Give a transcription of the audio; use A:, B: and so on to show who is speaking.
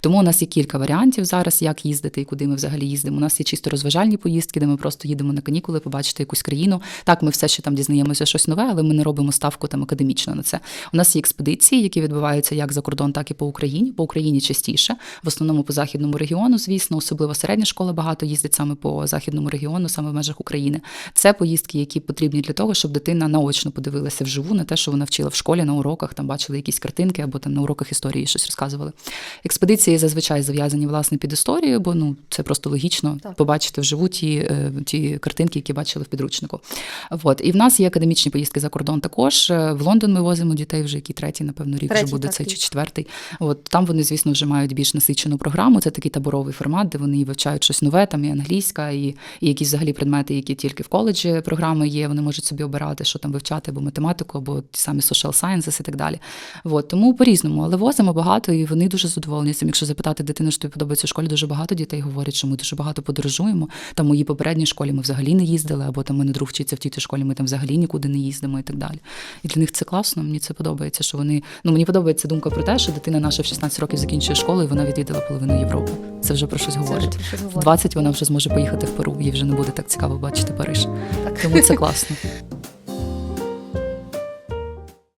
A: Тому у нас є кілька варіантів зараз, як їздити і куди ми взагалі їздимо. У нас є чисто розважальні поїздки, де ми просто їдемо на канікули, побачити якусь країну. Так, ми все ще там дізнаємося щось нове, але ми не робимо ставку там академічно на це. У нас є експедиції, які відбуваються як за кордон, так і по Україні. По Україні частіше, в основному по західному регіону, звісно, особливо середня школа багато їздить саме по західному регіону, саме в межах України. Це поїздки, які потрібні для того, щоб дитина наочно подивилася вживу на те, що вона вчила в школі на уроках, там бачили якісь картинки або там на уроках історії щось розказували. Експедиції зазвичай зав'язані власне під історію, бо ну це просто логічно
B: Так.
A: побачити вживу ті, е, ті картинки, які бачили в підручнику. От і в нас є академічні поїздки за кордон. Також Е, в Лондон ми возимо дітей вже який третій, напевно, рік
B: Третій,
A: вже буде
B: так,
A: цей
B: рік.
A: чи четвертий. От там вони, звісно, вже мають більш насичену програму. Це такий таборовий формат, де вони вивчають щось нове, там і англійська, і, і якісь взагалі предмети, які тільки в коледжі програми є. Вони можуть собі обирати, що там вивчати, або математику, або ті самі social sciences і так далі. От тому по-різному, але возимо багато, і вони дуже задоволені цим. Якщо запитати дитину, що тобі подобається в школі, дуже багато дітей говорять, що ми дуже багато подорожуємо. Там в моїй попередній школі ми взагалі не їздили, або там мене друг вчиться в тій школі, ми там взагалі нікуди не їздимо і так далі. І для них це класно. Мені це подобається. Що вони ну мені подобається думка про те, що дитина наша в 16 років закінчує школу, і вона відвідала половину Європи. Це вже про щось говорить. В
B: говорить.
A: 20 вона вже зможе поїхати в Перу, їй вже не буде так цікаво бачити Париж.
B: Так.
A: Тому це класно.